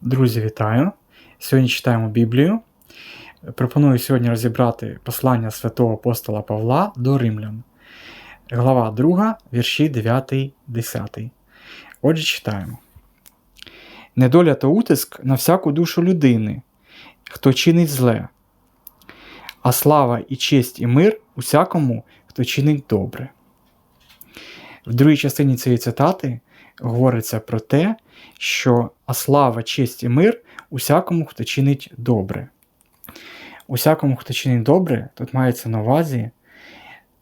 Друзі, вітаю! Сьогодні читаємо Біблію. Пропоную сьогодні розібрати послання святого апостола Павла до римлян. Глава 2, вірші 9, 10. Отже, читаємо. Недоля та утиск на всяку душу людини, хто чинить зле, а слава і честь і мир усякому, хто чинить добре. В другій частині цієї цитати говориться про те, що а слава, честь і мир усякому, хто чинить добре. Усякому, хто чинить добре, тут мається на увазі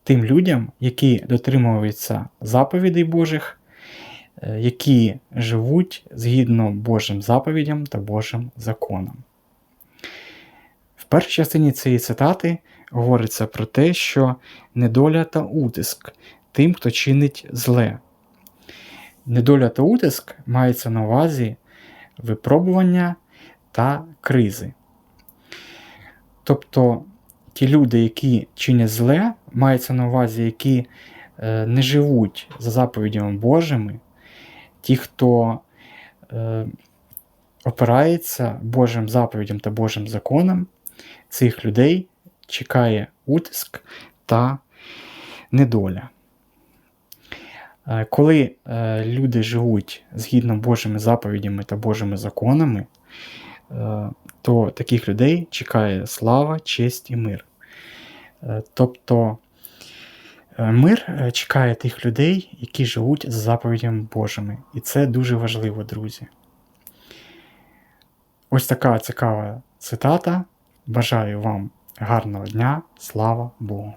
тим людям, які дотримуються заповідей Божих, е, які живуть згідно Божим заповідям та Божим законам. В першій частині цієї цитати говориться про те, що недоля та утиск тим, хто чинить зле. Недоля та утиск мається на увазі випробування та кризи. Тобто ті люди, які чинять зле, мається на увазі, які е, не живуть за заповідями Божими, ті, хто е, опирається Божим заповідям та Божим законам, цих людей чекає утиск та недоля. Е, Коли е, люди живуть згідно Божими заповідями та Божими законами, е, то таких людей чекає слава, честь і мир. Тобто мир чекає тих людей, які живуть за заповідями Божими. І це дуже важливо, друзі. Ось така цікава цитата. Бажаю вам гарного дня. Слава Богу!